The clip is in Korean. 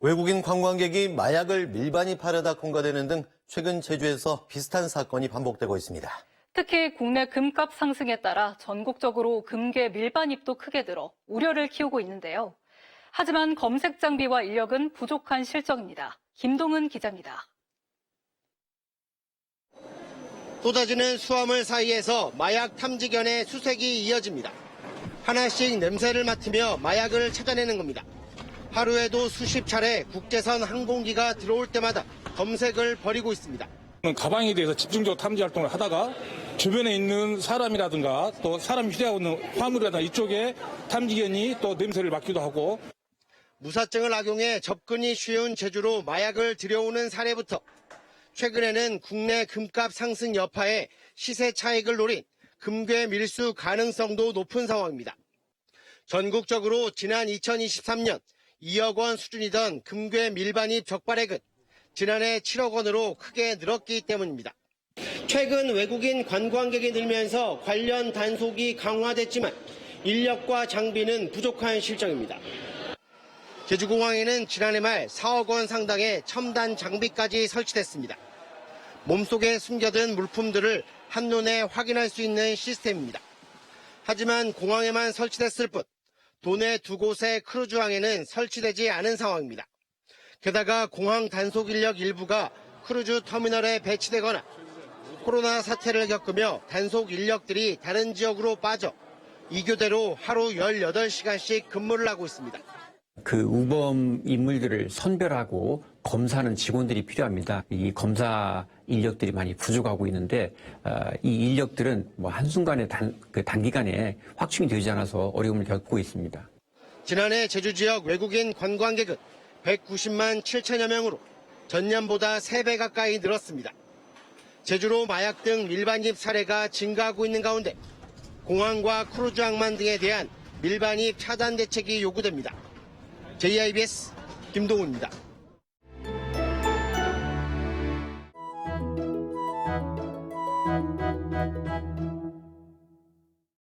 외국인 관광객이 마약을 밀반입하려다 공가되는 등 최근 제주에서 비슷한 사건이 반복되고 있습니다. 특히 국내 금값 상승에 따라 전국적으로 금괴 밀반입도 크게 늘어 우려를 키우고 있는데요. 하지만 검색 장비와 인력은 부족한 실정입니다. 김동은 기자입니다. 쏟아지는 수화물 사이에서 마약 탐지견의 수색이 이어집니다. 하나씩 냄새를 맡으며 마약을 찾아내는 겁니다. 하루에도 수십 차례 국제선 항공기가 들어올 때마다 검색을 벌이고 있습니다. 가방에 대해서 집중적으로 탐지 활동을 하다가 주변에 있는 사람이라든가 또 사람이 휴대하고 있는 화물이라든가 이쪽에 탐지견이 또 냄새를 맡기도 하고 무사증을 악용해 접근이 쉬운 제주로 마약을 들여오는 사례부터 최근에는 국내 금값 상승 여파에 시세 차익을 노린 금괴 밀수 가능성도 높은 상황입니다. 전국적으로 지난 2023년 2억 원 수준이던 금괴 밀반입 적발액은 지난해 7억 원으로 크게 늘었기 때문입니다. 최근 외국인 관광객이 늘면서 관련 단속이 강화됐지만 인력과 장비는 부족한 실정입니다. 제주공항에는 지난해 말 4억 원 상당의 첨단 장비까지 설치됐습니다. 몸속에 숨겨둔 물품들을 한눈에 확인할 수 있는 시스템입니다. 하지만 공항에만 설치됐을 뿐 도내 두 곳의 크루즈항에는 설치되지 않은 상황입니다. 게다가 공항 단속 인력 일부가 크루즈 터미널에 배치되거나 코로나 사태를 겪으며 단속 인력들이 다른 지역으로 빠져 이 교대로 하루 18시간씩 근무를 하고 있습니다. 그 우범 인물들을 선별하고 검사하는 직원들이 필요합니다. 이 검사 인력들이 많이 부족하고 있는데 어, 이 인력들은 뭐 한순간에 단, 그 단기간에 확충이 되지 않아서 어려움을 겪고 있습니다. 지난해 제주 지역 외국인 관광객은 190만 7천여 명으로 전년보다 3배 가까이 늘었습니다. 제주로 마약 등 밀반입 사례가 증가하고 있는 가운데 공항과 크루즈 항만 등에 대한 밀반입 차단 대책이 요구됩니다. JIBS 김동훈입니다.